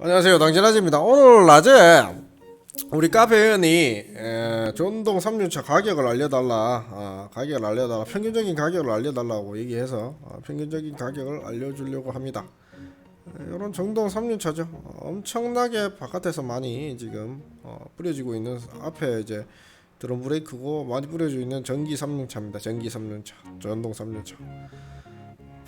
안녕하세요. 당진아지입니다. 오늘 낮에 우리 카페 회원이 에, 전동 3륜차 가격을 알려달라 아, 가격을 알려달라 평균적인 가격을 알려달라고 얘기해서 아, 평균적인 가격을 알려주려고 합니다. 이런 정동 3륜차죠. 엄청나게 바깥에서 많이 지금 어, 뿌려지고 있는 앞에 이제 드럼 브레이크고 많이 뿌려지고 있는 전기 3륜차입니다. 전기 3륜차 전동 3륜차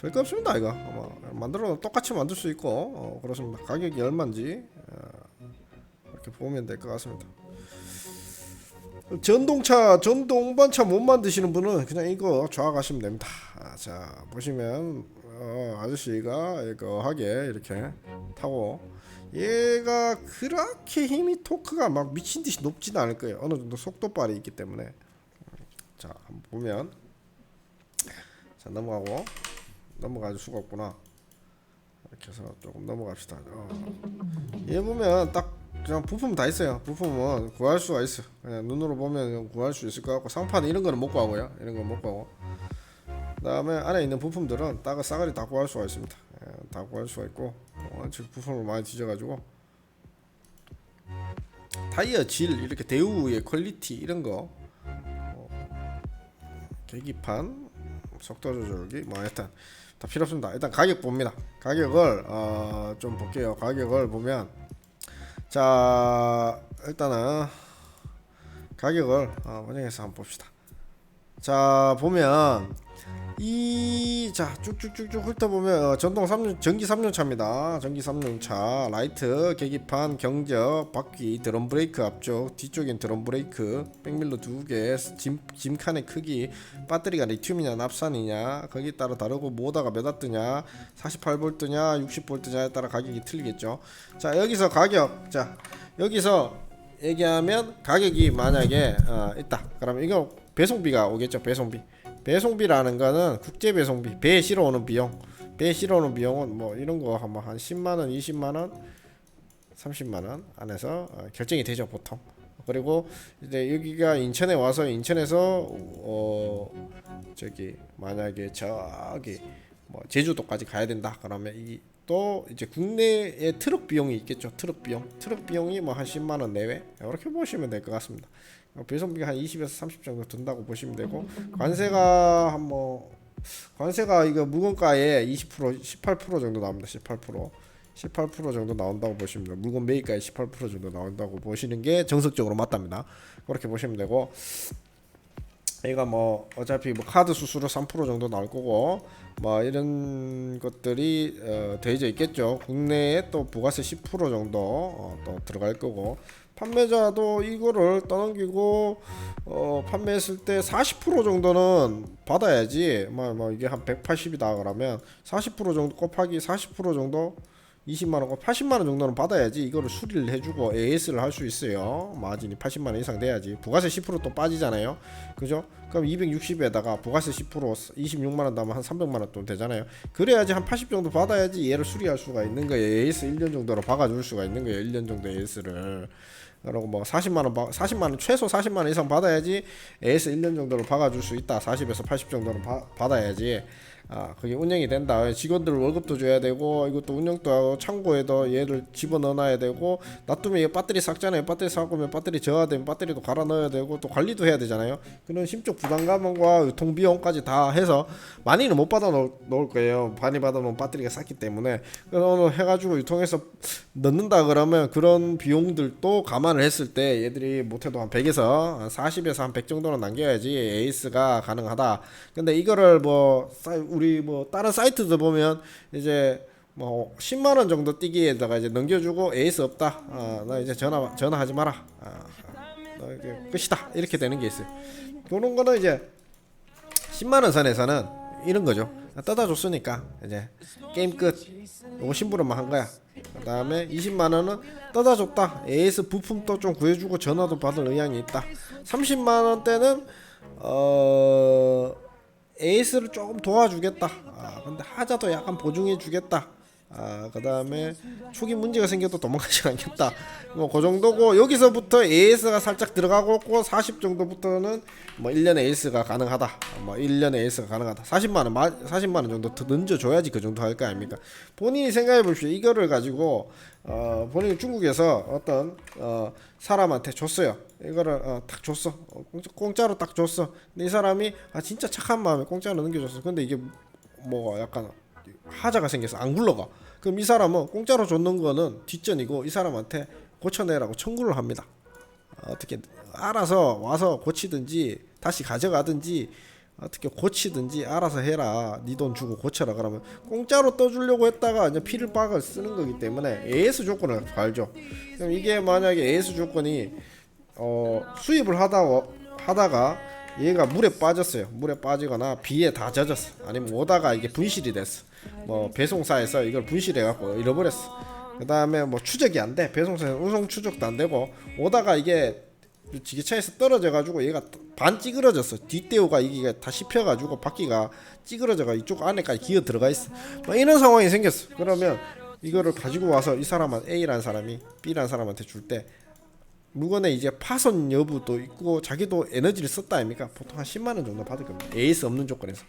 별거 없습니다 이거. 아마 만들어 똑같이 만들 수 있고 어, 그렇습니다. 가격이 얼마인지 어, 이렇게 보면 될 것 같습니다. 전동차 전동반차 못 만드시는 분은 그냥 이거 좌가시면 됩니다. 아, 자 보시면 어, 아저씨가 이거 하게 이렇게 타고 얘가 그렇게 힘이 토크가 막 미친 듯이 높지는 않을 거예요. 어느 정도 속도발이 있기 때문에. 자 보면. 자 넘어가고 넘어갈 수가 없구나. 이렇게 해서 조금 넘어갑시다. 어. 얘 보면 딱 그냥 부품 다 있어요. 부품은 구할 수가 있어. 그냥 눈으로 보면 구할 수 있을 것 같고 상판 이런 거는 못 구하고요. 이런 건 못 구하고. 그 다음에 안에 있는 부품들은 딱 싸가리 다 구할 수가 있습니다. 예, 다 구할 수가 있고 어, 지금 부품을 많이 뒤져가지고 타이어 질 이렇게 대우의 퀄리티 이런 거 어, 계기판 속도 조절기 뭐 일단 다 필요 없습니다. 일단 가격 봅니다. 가격을 어, 좀 볼게요. 가격을 보면 자 일단은 가격을 어, 원형에서 한번 봅시다. 자 보면 이 자 쭉쭉쭉쭉 훑어보면 어, 전동 3륜 전기 3륜차입니다. 전기 3륜차 라이트 계기판 경적 바퀴 드럼 브레이크 앞쪽 뒤쪽엔 드럼 브레이크 백밀러 두개 짐 짐칸의 크기 배터리가 리튬이냐 납산이냐 거기에 따라 다르고 모다가 몇 와트냐 48볼트냐 60볼트냐에 따라 가격이 틀리겠죠. 자 여기서 가격 자 여기서 얘기하면 가격이 만약에 어, 있다. 그러면 이거 배송비가 오겠죠. 배송비. 배송비라는 거는 국제 배송비. 배에 실어 오는 비용. 배에 실어 오는 비용은 뭐 이런 거 한번 한 10만 원, 20만 원, 30만 원 안에서 어, 결정이 되죠, 보통. 그리고 이제 여기가 인천에 와서 인천에서 어 저기 만약에 저기 뭐 제주도까지 가야 된다. 그러면 이 또 이제 국내에 트럭 비용이 있겠죠. 트럭 비용. 트럭 비용이 뭐 한 10만 원 내외. 이렇게 보시면 될 것 같습니다. 어, 배송비가 한 20에서 30 정도 든다고 보시면 되고 관세가 한 뭐 관세가 이거 물건가에 20% 18% 정도 나옵니다. 18% 18% 정도 나온다고 보시면 돼요. 물건 매입가에 18% 정도 나온다고 보시는 게 정석적으로 맞답니다. 그렇게 보시면 되고 얘가 뭐 어차피 뭐 카드 수수료 3% 정도 나올 거고 뭐 이런 것들이 어, 더해져 있겠죠. 국내에 또 부가세 10% 정도 어, 또 들어갈 거고 판매자도 이거를 떠넘기고 어, 판매했을 때 40% 정도는 받아야지 뭐, 뭐 이게 한 180이다 그러면 40% 정도 곱하기 40% 정도 20만 원, 80만 원 정도는 받아야지 이거를 수리를 해주고 AS를 할 수 있어요. 마진이 80만 원 이상 돼야지. 부가세 10%또 빠지잖아요. 그죠? 그럼 260에다가 부가세 10% 26만 원 나면 한 300만 원 돈 되잖아요. 그래야지 한 80 정도 받아야지 얘를 수리할 수가 있는 거예요. AS 1년 정도로 박아줄 수가 있는 거예요. 1년 정도 AS를. 그리고 뭐 40만 원, 40만 원 최소 40만 원 이상 받아야지 AS 1년 정도로 박아줄 수 있다. 40에서 80 정도는 바, 받아야지. 아 그게 운영이 된다. 직원들 월급도 줘야 되고 이것도 운영도 하고 창고에도 얘를 집어넣어놔야 되고 놔두면 얘 배터리 삭잖아요. 배터리 삭으면 배터리 저하되면 배터리도 갈아 넣어야 되고 또 관리도 해야 되잖아요. 그런 심적 부담감과 유통비용까지 다 해서 많이는 못 받아 놓을, 거예요. 많이 받아 놓으면 배터리가 쌌기 때문에. 오늘 해가지고 유통해서 넣는다 그러면 그런 비용들도 감안을 했을 때 얘들이 못해도 한 100에서 한 40에서 한 100 정도는 남겨야지 에이스가 가능하다. 근데 이거를 뭐 사이- 우리 뭐 다른 사이트들 보면 이제 뭐 10만 원 정도 뛰기에다가 이제 넘겨주고 에이스 없다. 아, 나 이제 전화 전화하지 마라. 아, 너 이게 끝이다. 이렇게 되는 게 있어요. 그런 거는 이제 10만 원 선에서는 이런 거죠. 떠다 줬으니까 이제 게임 끝. 요거 심부름만 한 거야. 그 다음에 20만 원은 떠다 줬다. 에이스 부품도 좀 구해주고 전화도 받을 의향이 있다. 30만 원대는 어 에이스를 조금 도와주겠다. 아, 근데 하자도 약간 보증해 주겠다. 아 그 다음에 초기 문제가 생겨도 도망가지 않겠다. 뭐 그 정도고 여기서부터 AS가 살짝 들어가고 있고 40 정도부터는 뭐 1년에 AS가 가능하다. 뭐 1년에 AS가 가능하다. 40만 원, 마- 40만 원 정도 더 던져줘야지 그 정도 할 거 아닙니까? 본인이 생각해 보십시오. 이거를 가지고 어 본인이 중국에서 어떤 어 사람한테 줬어요. 이거를 어, 딱 줬어. 어, 공짜, 공짜로 딱 줬어. 근데 이 사람이 아 진짜 착한 마음에 공짜로 넘겨줬어. 근데 이게 뭐 약간 하자가 생겨서 안 굴러가. 그럼 이 사람은 공짜로 줬는 거는 뒷전이고 이 사람한테 고쳐내라고 청구를 합니다. 어, 어떻게 알아서 와서 고치든지 다시 가져가든지 어떻게 고치든지 알아서 해라. 네 돈 주고 고쳐라 그러면 공짜로 떠주려고 했다가 이제 피를 박을 쓰는 거기 때문에 AS 조건을 갈죠. 그럼 이게 만약에 AS 조건이 어, 수입을 하다 하다가 얘가 물에 빠졌어요. 물에 빠지거나 비에 다 젖었어. 아니면 오다가 이게 분실이 됐어. 뭐 배송사에서 이걸 분실해 갖고 잃어버렸어. 그 다음에 뭐 추적이 안 돼. 배송사에서 운송 추적도 안 되고 오다가 이게 지게차에서 떨어져 가지고 얘가 반 찌그러졌어. 뒷대우가 이게 다 씹혀 가지고 바퀴가 찌그러져가 이쪽 안에까지 기어 들어가 있어. 뭐 이런 상황이 생겼어. 그러면 이거를 가지고 와서 이 사람한 A라는 사람이 B라는 사람한테 줄 때 물건에 이제 파손 여부도 있고 자기도 에너지를 썼다 아닙니까? 보통 한 10만 원 정도 받을 겁니다. AS 없는 조건에서.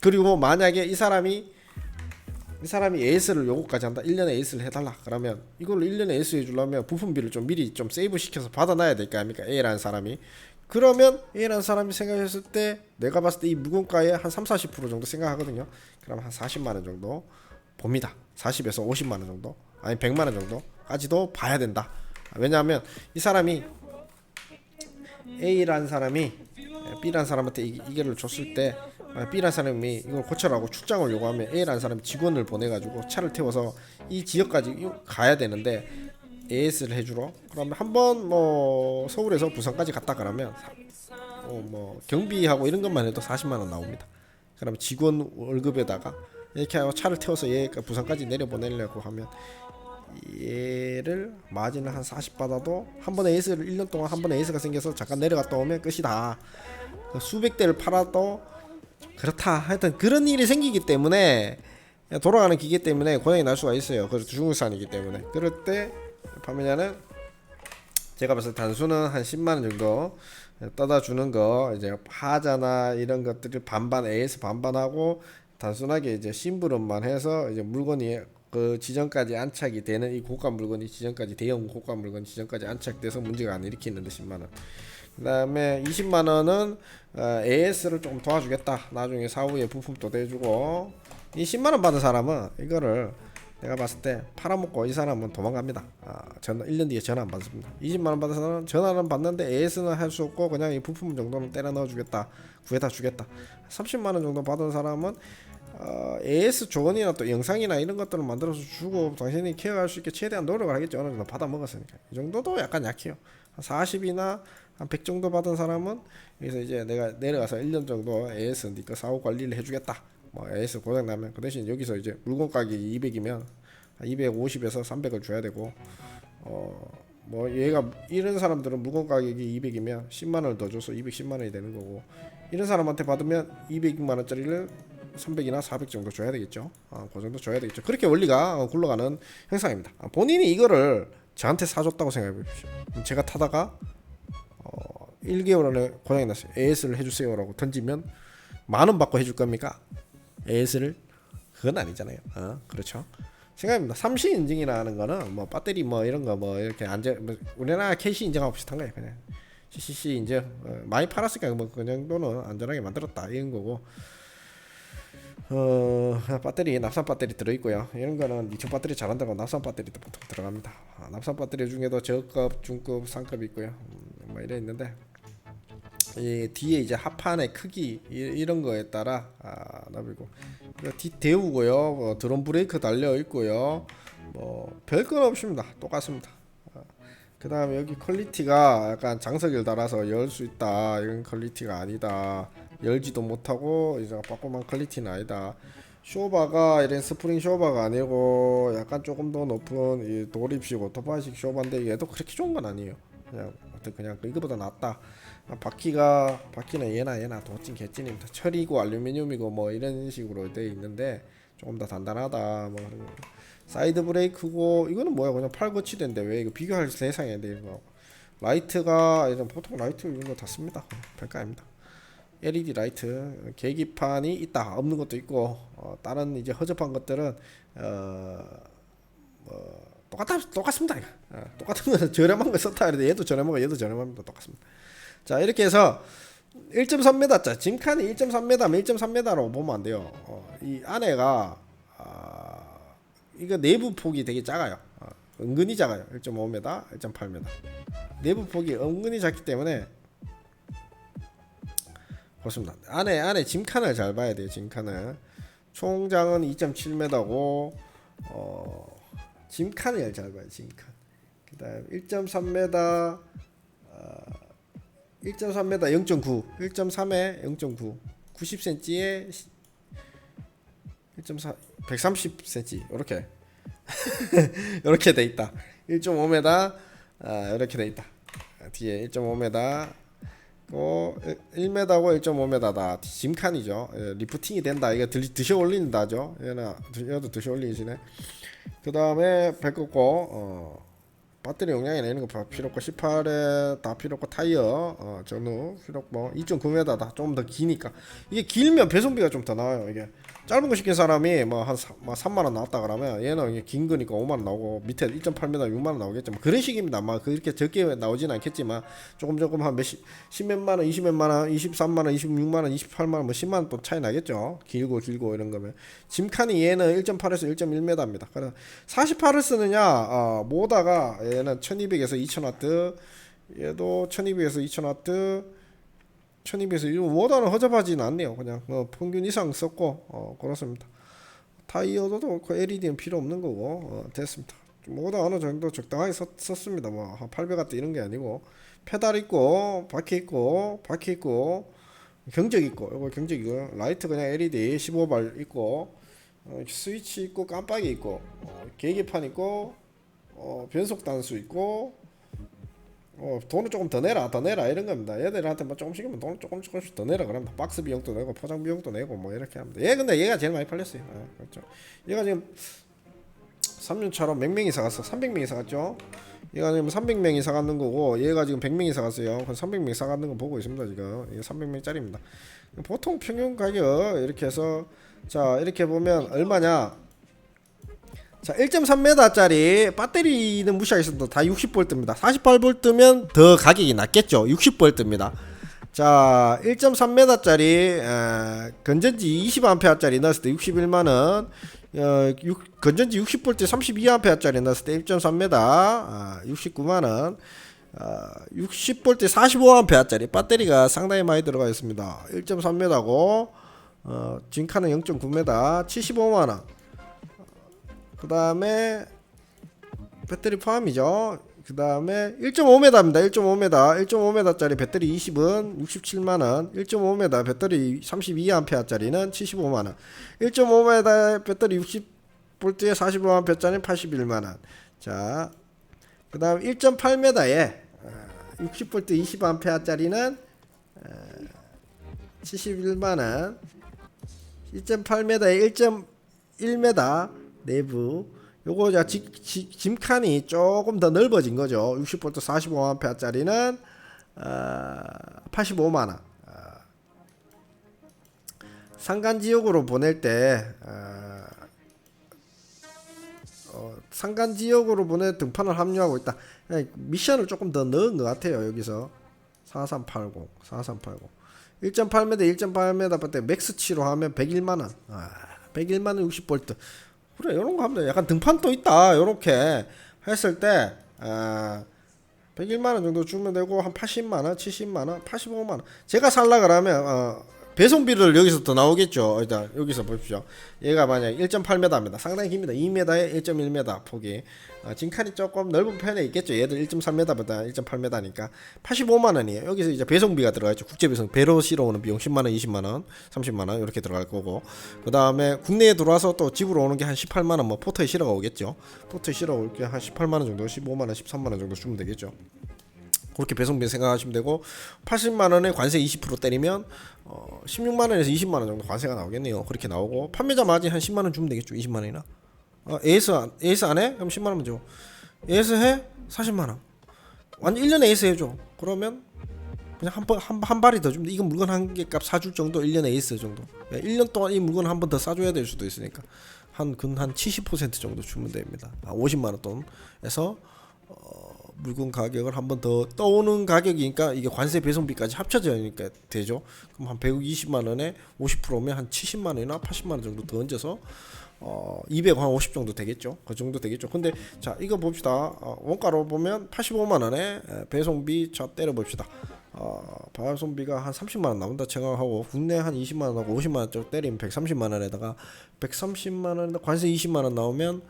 그리고 만약에 이 사람이 이 사람이 AS를 요거까지 한다. 1년에 AS를 해달라. 그러면 이걸로 1년에 AS 해주려면 부품비를 좀 미리 좀 세이브 시켜서 받아놔야 될 거 아닙니까? A라는 사람이. 그러면 A라는 사람이 생각했을 때 내가 봤을 때이 물건가에 한 3, 40% 정도 생각하거든요. 그럼 한 40만 원 정도 봅니다. 40에서 50만 원 정도. 아니 100만 원 정도까지도 봐야 된다. 왜냐하면 이 사람이 A라는 사람이 B라는 사람한테 이, 이거를 줬을 때 아, B라는 사람이 이걸 고쳐라고 출장을 요구하면 A라는 사람이 직원을 보내가지고 차를 태워서 이 지역까지 가야 되는데 AS를 해주러 그러면 한번 뭐 서울에서 부산까지 갔다 그러면 사- 어, 뭐 경비하고 이런 것만 해도 40만 원 나옵니다. 그러면 직원 월급에다가 이렇게 하고 차를 태워서 얘가 부산까지 내려보내려고 하면 얘를 마진을 한 40 받아도 한 번에 에이스를 1년 동안 한 번에 에이스가 생겨서 잠깐 내려갔다 오면 끝이다. 수백 대를 팔아도 그렇다. 하여튼 그런 일이 생기기 때문에 돌아가는 기계 때문에 고장이 날 수가 있어요. 그래서 중국산이기 때문에 그럴 때 파면야는 제가 봤을 때 단수는 한 10만 원 정도 떠다 주는 거 이제 하자나 이런 것들을 반반 AS 반반하고 단순하게 이제 심부름만 해서 이제 물건이 그 지점까지 안착이 되는 이 고가 물건이 지점까지 대형 고가 물건 지점까지 안착돼서 문제가 안 일으키는데 10만 원. 그 다음에 20만 원은 어, AS를 좀 도와주겠다. 나중에 사후에 부품도 대주고 이 10만 원 받은 사람은 이거를 내가 봤을 때 팔아먹고 이 사람은 도망갑니다. 아, 전화 1년 뒤에 전화 안 받습니다. 20만 원 받은 사람은 전화는 받는데 AS는 할 수 없고 그냥 이 부품 정도는 때려 넣어 주겠다. 구해다 주겠다. 30만 원 정도 받은 사람은 어, AS 조건이나 또 영상이나 이런 것들을 만들어서 주고 당신이 케어할 수 있게 최대한 노력을 하겠죠. 어느 정도 받아 먹었으니까. 이 정도도 약간 약해요. 한 40이나 한 100 정도 받은 사람은 여기서 이제 내가 내려가서 1년 정도 AS 니거 사후 관리를 해주겠다. 뭐 AS 고장 나면 그 대신 여기서 이제 물건 가격이 200이면 250에서 300을 줘야 되고 어 뭐 얘가 이런 사람들은 물건 가격이 200이면 10만 원을 더 줘서 210만 원이 되는 거고 이런 사람한테 받으면 200만 원짜리를 300이나 400 정도 줘야 되겠죠. 아, 그 정도 줘야 되겠죠. 그렇게 원리가 어, 굴러가는 형상입니다. 아, 본인이 이거를 저한테 사줬다고 생각해 보십시오. 제가 타다가 어, 1개월 안에 고장이 났어요. AS를 해주세요라고 던지면 만 원 받고 해줄 겁니까? AS를 그건 아니잖아요. 어, 그렇죠. 생각합니다. 삼시 인증이라는 거는 뭐 배터리 뭐 이런 거 뭐 이렇게 안전 뭐 우리나라 캐시 인증하고 비슷한 거예요. 그냥 CCC 인증 어, 많이 팔았으니까 뭐그 정도는 안전하게 만들었다 이런 거고 어 배터리 납산 배터리 들어 있고요. 이런 거는 리튬 배터리 잘한다고 납산 배터리도 보통 들어갑니다. 아, 납산 배터리 중에도 저급, 중급, 상급이 있고요. 음, 뭐 이래 있는데 이 뒤에 이제 합판의 크기 이, 이런 거에 따라 아, 나비고 이거 뒷 대우고요. 뭐 드럼 브레이크 달려 있고요. 뭐 별건 없습니다. 똑같습니다. 아, 그 다음에 여기 퀄리티가 약간 장석을 달아서 열 수 있다. 이런 퀄리티가 아니다. 열지도 못하고 이제 빠꼼한 퀄리티는 아니다. 쇼바가 이런 스프링 쇼바가 아니고 약간 조금 더 높은 이 도립식 오토바이식 쇼바인데 얘도 그렇게 좋은 건 아니에요. 그냥 하여튼 그냥 이거보다 낫다. 아, 바퀴가 바퀴는 얘나 얘나 도찐 개찐입니다. 철이고 알루미늄이고 뭐 이런 식으로 돼 있는데 조금 더 단단하다 뭐 그런 거. 사이드 브레이크고 이거는 뭐야 그냥 팔 거치대인데 왜 이거 비교할 세상에 이런 거 라이트가 이런 보통 라이트 이런 거 다 씁니다 별거 아닙니다 LED 라이트 계기판이 있다 없는 것도 있고 어, 다른 이제 허접한 것들은 어, 뭐 똑같다 똑같습니다. 어, 똑같은 거 저렴한 거 썼다 그래도 얘도 저렴하고 얘도 저렴합니다 똑같습니다. 자 이렇게 해서 1.3m짜 짐칸이 1.3m 1.3m라고 보면 안 돼요. 어, 이 안에가 아, 이거 내부 폭이 되게 작아요. 어, 은근히 작아요. 1.5m 1.8m 내부 폭이 은근히 작기 때문에 그렇습니다. 안에 안에 짐칸을 잘 봐야 돼요. 짐칸을. 총장은 2.7m고 어 짐칸을 잘 봐요. 짐칸. 그 다음 1.3m 어, 1.3m 0.9 1.3에 0.9 90cm에 1.4 130cm 이렇게 이렇게 돼 있다. 1.5m 아, 이렇게 돼 있다. 뒤에 1.5m 고 1m고 1.5m다. 짐칸이죠. 예, 리프팅이 된다. 이거 드, 드셔 올린다죠. 얘는 드- 얘도 드셔 올리시네. 그 다음에 배 꺾고 어, 배터리 용량이나 이런 거 필요 없고 18에 다 필요 없고 타이어 어, 전후 필요 없고 2.9m다. 좀더 기니까 이게 길면 배송비가 좀 더 나와요. 이게 짧은 거 시킨 사람이 뭐한 뭐 3만 원 나왔다 그러면 얘는 이게 긴 거니까 5만 원 나오고 밑에 1.8m 6만 원 나오겠죠. 뭐 그런 식입니다. 막 그렇게 적게 나오진 않겠지만 조금 조금 한 몇십 10몇만 원, 20몇만 원, 23만 원, 26만 원, 28만 원, 뭐 10만 원 또 차이 나겠죠. 길고 길고 이런 거면 짐칸이 얘는 1.8에서 1.1m입니다. 그래서 48을 쓰느냐 어, 모다가 얘는 1200에서 2000와트 얘도 1200에서 2000와트 1200에서 이 모다는 허접하지는 않네요. 그냥 뭐 평균 이상 썼고 어, 그렇습니다. 타이어도 그 LED는 필요 없는 거고 어, 됐습니다. 모다 어느 정도 적당하게 썼, 썼습니다. 뭐한 800와트 이런 게 아니고 페달 있고 바퀴 있고 바퀴 있고 경적 있고 이거 경적 이고 라이트 그냥 LED 15발 있고 어, 스위치 있고 깜빡이 있고 어, 계기판 있고 어, 변속 단수 있고 어, 돈을 조금 더 내라 더 내라 이런 겁니다. 얘들한테 뭐 조금씩이면 돈을 조금 조금씩 더 내라 그러면 박스 비용도 내고 포장 비용도 내고 뭐 이렇게 합니다. 얘 근데 얘가 제일 많이 팔렸어요. 어, 그렇죠. 얘가 지금 3년차로 몇 명이 사갔어? 300명이 사갔죠? 얘가 지금 300명이 사갔는 거고 얘가 지금 100명이 사갔어요. 300명이 사갔는 거 보고 있습니다 지금. 이게 300명짜리입니다. 보통 평균 가격 이렇게 해서 자 이렇게 보면 얼마냐 자 1.3m짜리 배터리는 무시하겠습니다. 다 60V입니다. 48V면 더 가격이 낮겠죠. 60V입니다. 자 1.3m짜리 건전지 20A짜리 넣었을 때 61만원 어, 육- 건전지 60V 32A짜리 넣었을 때 1.3m 아, 69만원 아, 60V 45A짜리 배터리가 상당히 많이 들어가 있습니다. 1.3m고 어, 진카는 0.9m 75만원 그 다음에 배터리 포함이죠. 그 다음에 1.5m입니다. 1.5m, 1.5m짜리 배터리 20은 67만 원, 1.5m 배터리 32A짜리는 75만 원, 1.5m 배터리 60V에 45A짜리 81만 원. 자, 그 다음 1.8m에 60V 20A짜리는 71만 원, 1.8m에 1.1m 내부 요거 자 짐칸이 조금 더 넓어진 거죠. 60V 45A짜리는 어, 85만 원. 어, 상간 지역으로 보낼 때 어, 어, 상간 지역으로 보내 등판을 합류하고 있다. 미션을 조금 더 넣은 것 같아요. 여기서 4380, 4380. 1.8m, 1.8m 볼때 맥스치로 하면 101만 원. 아, 101만 원 60V. 그래 이런 거 하면 돼. 약간 등판 또 있다. 요렇게 했을 때 아, 101만 원 정도 주면 되고 한 80만 원, 70만 원, 85만 원. 제가 살라 그러면 어, 배송비를 여기서 더 나오겠죠. 일단 여기서 보십시오. 얘가 만약 1.8m입니다. 상당히 깁니다. 2m에 1.1m 폭이. 어, 진칸이 조금 넓은 편에 있겠죠. 얘들 1.3m보다 1.8m니까 85만 원이에요. 여기서 이제 배송비가 들어가죠. 국제 배송 배로 실어 오는 비용 10만 원, 20만 원, 30만 원 이렇게 들어갈 거고. 그 다음에 국내에 들어와서 또 집으로 오는 게 한 18만 원, 뭐 포터에 실어가 오겠죠. 포터에 실어 올 게 한 18만 원 정도, 15만 원, 13만 원 정도 주면 되겠죠. 그렇게 배송비 생각하시면 되고 80만 원에 관세 20% 때리면 어 16만 원에서 20만 원 정도 관세가 나오겠네요. 그렇게 나오고 판매자 마진 한 10만 원 주면 되겠죠. 20만 원이나. 어, AS 안, AS 안 해? 그럼 10만 원만 줘. AS 해? 40만 원. 완전 1년에 AS 해줘. 그러면 그냥 한 번 한 한 발이 더 주면 돼. 이건 물건 한 개 값 사줄 정도 1년에 에이스 정도. 예, 1년 동안 이 물건 한 번 더 사줘야 될 수도 있으니까 한 근 한 70% 정도 주면 됩니다. 아, 50만 원 돈에서 어, 물건 가격을 한 번 더 떠오는 가격이니까 이게 관세 배송비까지 합쳐져니까 되죠. 그럼 한 120만 원에 50%면 한 70만 원이나 80만 원 정도 더 얹어서 어, 250 정도 되겠죠. 그 정도 되겠죠. 근데 자, 이거 봅시다. 어, 원가로 보면 85만 원에 에, 배송비 자 때려 봅시다. 어, 배송비가 한 30만 원 나온다 생각하고 국내 한 20만 원하고 50만 원짜리 때리면 130만 원에다가 130만 원에 관세 20만 원 나오면 어,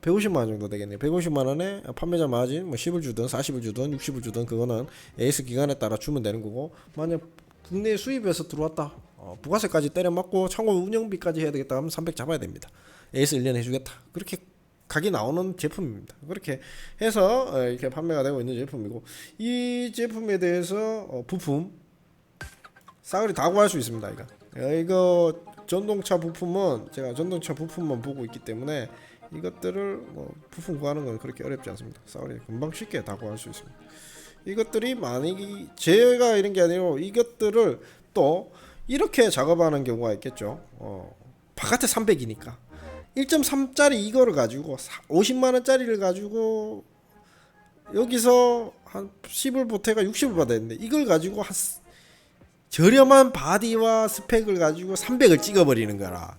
150만 원 정도 되겠네요. 150만 원에 판매자 마진 뭐 10을 주든 40을 주든 60을 주든 그거는 에이스 기간에 따라 주면 되는 거고 만약 국내 수입에서 들어왔다 어, 부가세까지 때려 맞고 창고 운영비까지 해야 되겠다 하면 300 잡아야 됩니다. 에이스 1년 해주겠다. 그렇게 각이 나오는 제품입니다. 그렇게 해서 어, 이렇게 판매가 되고 있는 제품이고 이 제품에 대해서 어, 부품 싸그리 다 구할 수 있습니다. 이거 어, 이거 전동차 부품은 제가 전동차 부품만 보고 있기 때문에 이것들을 뭐 부품 구하는 건 그렇게 어렵지 않습니다. 싸그리 금방 쉽게 다 구할 수 있습니다. 이것들이 만약에 제가 이런 게 아니고 이것들을 또 이렇게 작업하는 경우가 있겠죠. 어, 바깥에 300이니까 1.3짜리 이거를 가지고 50만 원짜리를 가지고 여기서 한 10을 보태가 60을 받아야 되는데 이걸 가지고 한 스- 저렴한 바디와 스펙을 가지고 300을 찍어버리는 거라.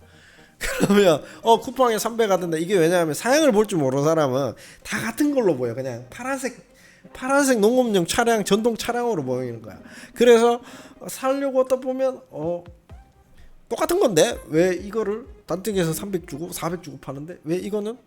그러면 어 쿠팡에 300 하던데 이게 왜냐하면 사양을 볼 줄 모르는 사람은 다 같은 걸로 보여. 그냥 파란색 파란색 농업용 차량 전동 차량으로 보이는 거야. 그래서 살려고 딱 보면 어 똑같은 건데 왜 이거를 단등에서 300 주고 400 주고 파는데 왜 이거는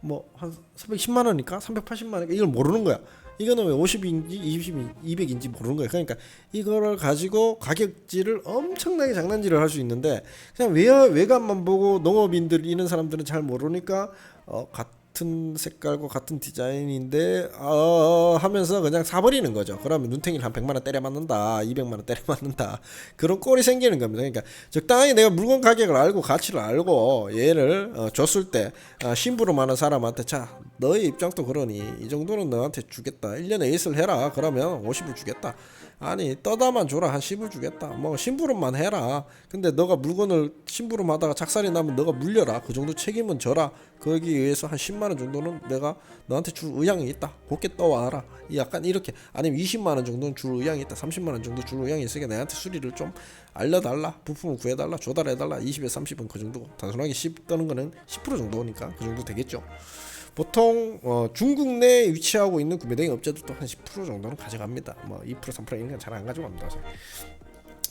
뭐 한 310만 원이니까 380만 원이니까 이걸 모르는 거야. 이거는 왜 50인지 20인지 200인지 모르는 거야. 그러니까 이거를 가지고 가격지를 엄청나게 장난질을 할 수 있는데 그냥 외 외관만 보고 농업인들 이런 사람들은 잘 모르니까 어 같 은 색깔과 같은 디자인인데 어 하면서 그냥 사버리는 거죠. 그러면 눈탱이를 한 100만 원 때려 맞는다, 200만 원 때려 맞는다 그런 꼴이 생기는 겁니다. 그러니까 적당히 내가 물건 가격을 알고 가치를 알고 얘를 어, 줬을 때 어, 심부름 하는 사람한테 자 너의 입장도 그러니 이 정도는 너한테 주겠다. 1년에 에이스를 해라. 그러면 50을 주겠다. 아니 떠다만 줘라 한 10을 주겠다. 뭐 심부름만 해라. 근데 너가 물건을 심부름하다가 작살이 나면 너가 물려라. 그 정도 책임은 져라. 거기에 의해서 한 10만 원 정도는 내가 너한테 줄 의향이 있다. 곱게 떠와라. 이 약간 이렇게 아니면 20만 원 정도는 줄 의향이 있다. 30만 원 정도 줄 의향이 있으니까 내한테 수리를 좀 알려달라. 부품을 구해달라. 조달해달라. 20에 30은 그 정도. 단순하게 10 떠는 거는 10% 정도니까 그 정도 되겠죠. 보통 어, 중국 내에 위치하고 있는 구매대행 업체들도 한 10% 정도는 가져갑니다. 뭐 2% 3% 이런 건 잘 안 가져갑니다. 사실.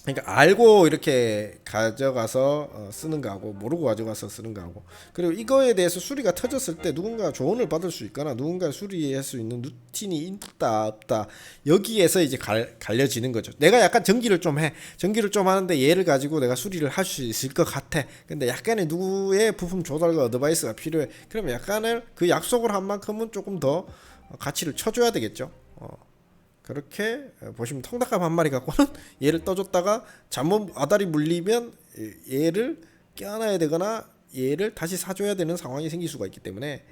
그러니까 알고 이렇게 가져가서 어, 쓰는 거하고 모르고 가져가서 쓰는 거하고. 그리고 이거에 대해서 수리가 터졌을 때 누군가 조언을 받을 수 있거나 누군가 수리할 수 있는 루틴이 있다 없다. 여기에서 이제 갈, 갈려지는 거죠. 내가 약간 전기를 좀 해. 전기를 좀 하는데 얘를 가지고 내가 수리를 할 수 있을 것 같아. 근데 약간의 누구의 부품 조달과 어드바이스가 필요해. 그러면 약간의 그 약속을 한 만큼은 조금 더 가치를 쳐줘야 되겠죠. 어. 그렇게 보시면 통닭감 한 마리 갖고는 얘를 떠줬다가 잘못 아다리 물리면 얘를 껴안아야 되거나 얘를 다시 사줘야 되는 상황이 생길 수가 있기 때문에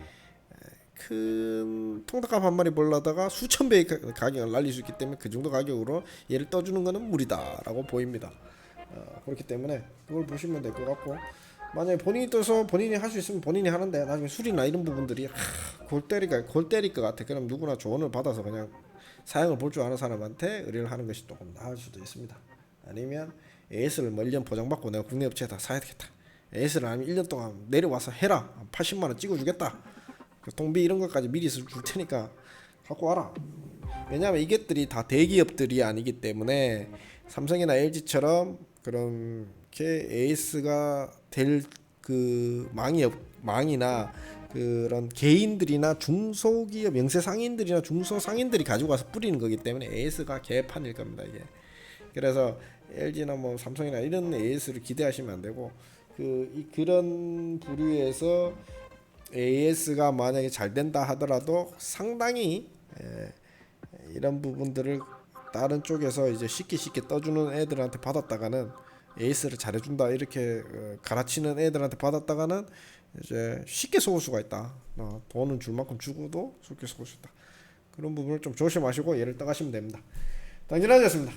큰 통닭감 한 마리 벌려다가 수천 배의 가- 가격을 날릴 수 있기 때문에 그 정도 가격으로 얘를 떠주는 것은 무리다라고 보입니다. 어, 그렇기 때문에 그걸 보시면 될 것 같고 만약에 본인이 떠서 본인이 할 수 있으면 본인이 하는데 나중에 수리나 이런 부분들이 골 때릴 것 같아. 그럼 누구나 조언을 받아서 그냥 사양을 볼 줄 아는 사람한테 의뢰를 하는 것이 조금 나을 수도 있습니다. 아니면 AS를 뭐 1년 보장받고 내가 국내 업체에 다 사야 되겠다. AS를 아니면 1년 동안 내려와서 해라. 80만 원 찍어주겠다. 교통비 이런 것까지 미리 줄 테니까 갖고 와라. 왜냐하면 이것들이 다 대기업들이 아니기 때문에 삼성이나 LG처럼 그렇게 AS가 될 그 망이 없, 망이나 그런 개인들이나 중소기업 영세 상인들이나 중소 상인들이 가지고 와서 뿌리는 거기 때문에 AS가 개판일 겁니다 이게. 그래서 LG나 뭐 삼성이나 이런 AS를 기대하시면 안 되고 그 이 그런 부류에서 AS가 만약에 잘 된다 하더라도 상당히 에, 이런 부분들을 다른 쪽에서 이제 쉽게 쉽게 떠주는 애들한테 받았다가는 에이스를 잘해준다 이렇게 어, 갈아치는 애들한테 받았다가는 이제 쉽게 속을 수가 있다. 어, 돈은 줄 만큼 주고도 쉽게 속을 수 있다. 그런 부분을 좀 조심하시고 얘를 떠가시면 됩니다. 당진아지였습니다.